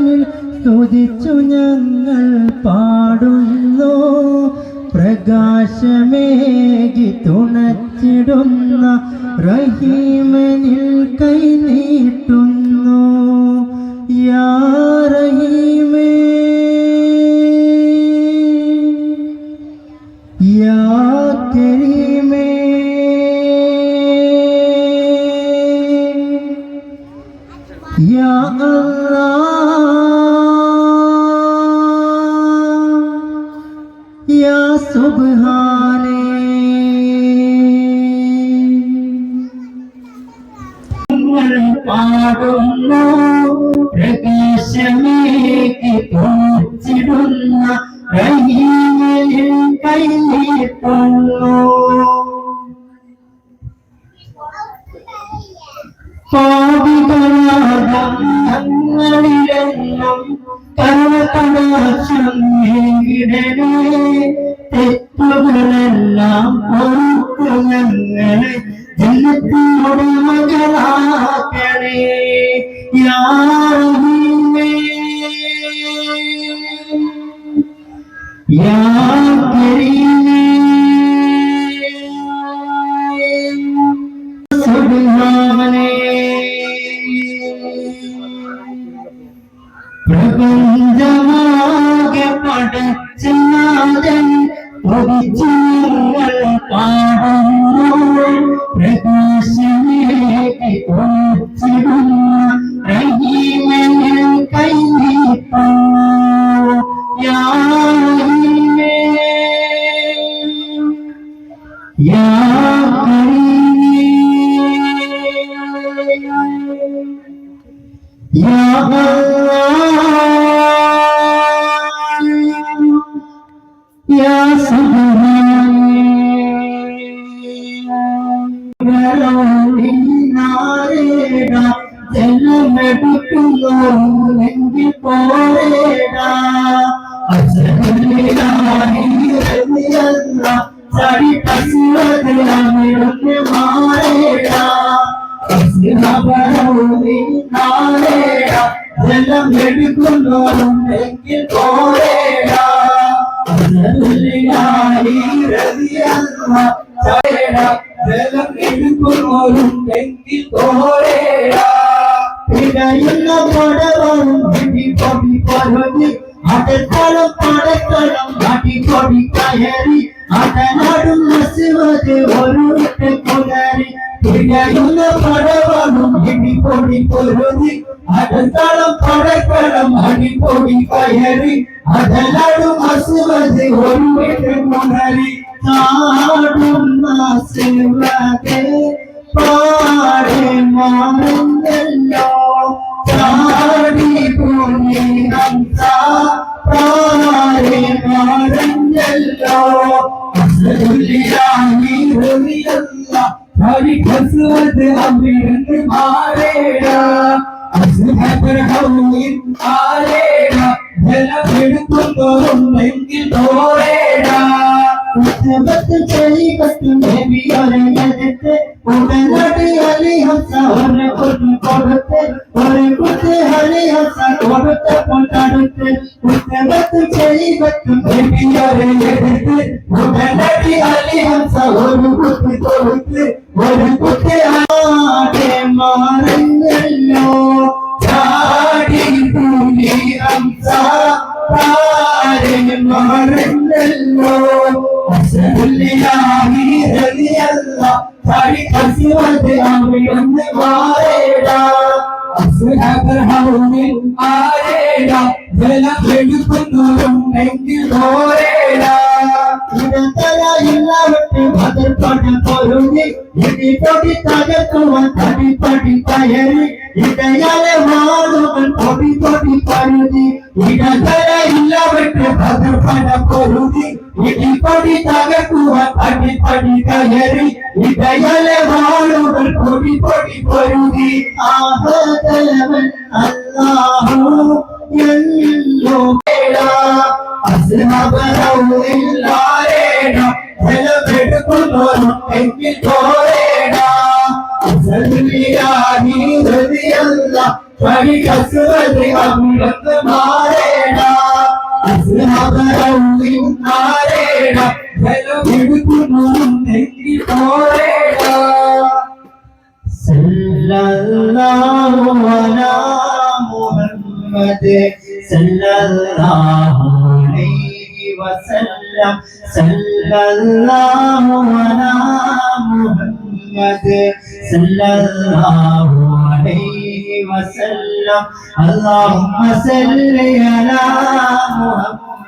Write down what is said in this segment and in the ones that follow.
അവനിൽ സ്തുതിച്ചു ഞങ്ങൾ പാടുന്നു. പ്രകാശമേകി തുണച്ചിടുന്ന റഹീമനിൽ കൈനീട്ടുന്നു യാ റഹീമേ. യാ യാ റഹീമിൽ കൈനീട്ടുന്നു പാപികളാകും ഞങ്ങളിലെന്നും കർമ്മകടാശം നേരിടണേ തെറ്റുകളെല്ലാം പൊറുക്കു ഞങ്ങളെ. ജനത്തിനോട് മകളാക്കണേ. യാ യാ ജലം എടുക്കുന്നോരും എങ്കിൽ പോരേടാ. அடத்தளம் படத்தளம் அடி கொடி கயறி அதனடும் நசுவது ஒரு விட்டு புலரி பிழையுள்ள படவனும் இடி பொடி பொருதி அடத்தளம் படத்தளம் அடி பொடி கயறி പടവരും പിടി പൊടി പൊരുതി അടക്കളം പടക്കളം അടി കൊടി കയറി അടനാടും നസുവത് ഒരു വിട്ട് പുലരി നാടും നസുവത് പാടെ മാറുന്നല്ലോ. ചാടി പോയി ഹംസ പാടെ മാറുന്നല്ലോ. അസലുലിയാഹി റളിയല്ല ഹരി അമിരന്ന് മാറേട അസ്ഹബർ ഹൗലിൻ ആരേട ജലമെടുക്കുന്നോറും എങ്കിൽ തോരേടാ ഉത്തമത്ത് ചെളിപത്തും നബിയൊരെടുത്ത് ഉടനടി അലി ഹംസ ഒരു ഒന്ന് കൊടുത്ത് ഒരു കുത്ത് അലി ഹംസ കൊടുത്തപ്പോൾ തടുത്ത് ഉത്തമത്ത് ചെളിപത്തും നബിയൊരെടുത്ത് ഉടനടി അലി ഹംസ ഒരു കുത്ത് കൊടുത്ത് ഒരു കുത്ത് അസ്വദ് അമിയൊന്ന് മാറേടാ അസ്ഹബർ ഹൗലിൽ ആരേടാ ജലം എടുക്കുന്നവരും എങ്കിൽ പോരേടാ ഇടത്തലയില്ലാവട്ടെ മതിൽപ്പട പൊരുങ്ങി ഇടിപൊടി തകർക്കുവാൻ തടിപ്പടി കയറി ഇടയാലെ இடிப்படி தகக்குவ படி படி கயறி இடையல வாழுகள் பொடி பொடி பொருதி ஆக தலைவன் அல்லாஹோ எல்லோ கேடா அசுமபரவுல்லாரேடா செலவெடுக்கும் எங்கில் போரேடா அசல்வியாகி ஹதியல்லா படி கசுவது அம்ரத் പോരേടാ. ജലവിടുക്കുമാറും നെറ്റി പോരേടാ. സല്ലല്ലാഹു അലാ മുഹമ്മദ് സല്ലല്ലാഹു അലൈഹി വസല്ലം. സല്ലല്ലാഹു അലാ മുഹമ്മദ് സല്ലല്ലാഹു അലൈഹി വസല്ലം. അല്ലാഹുമ്മ സല്ലി അലാ Muhammad.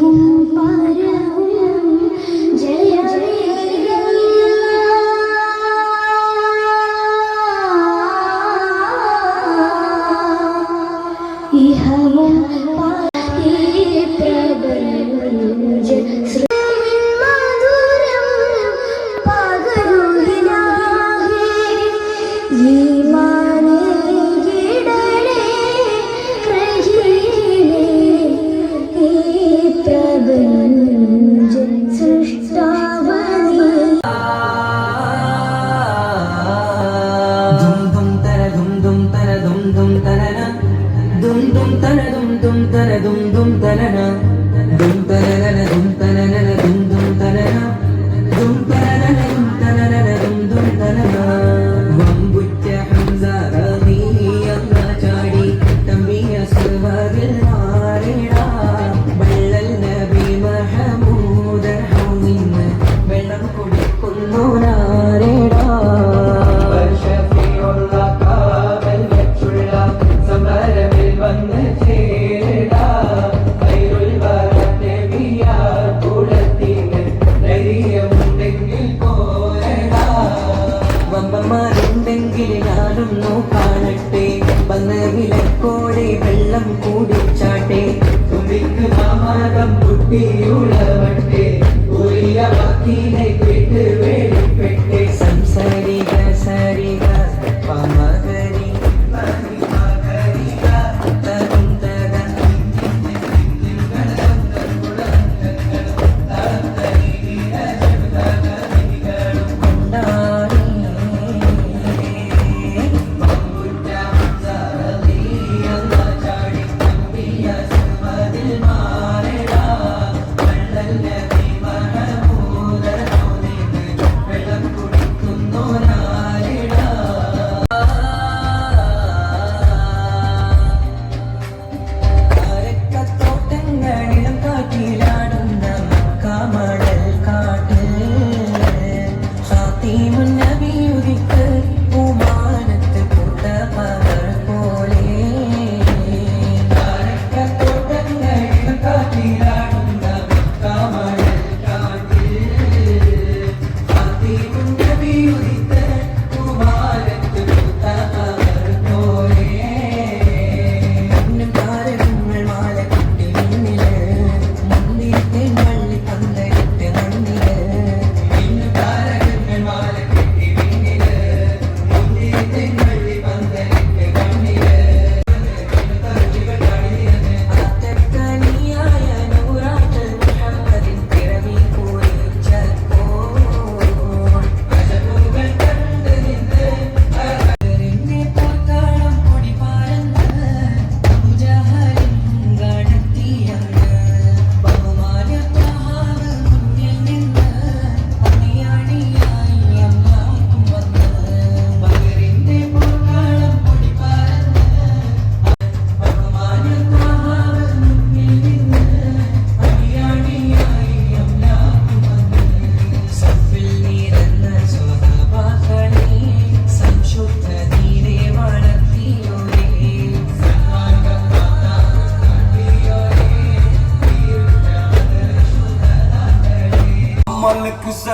പരവും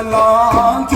long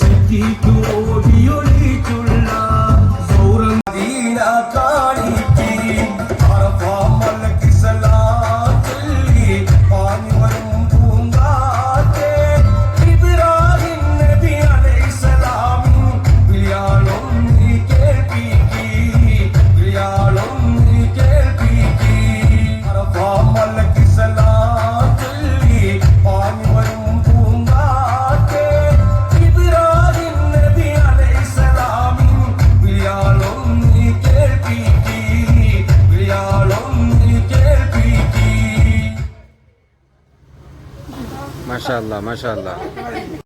de tu ouviu মাশাআল্লাহ।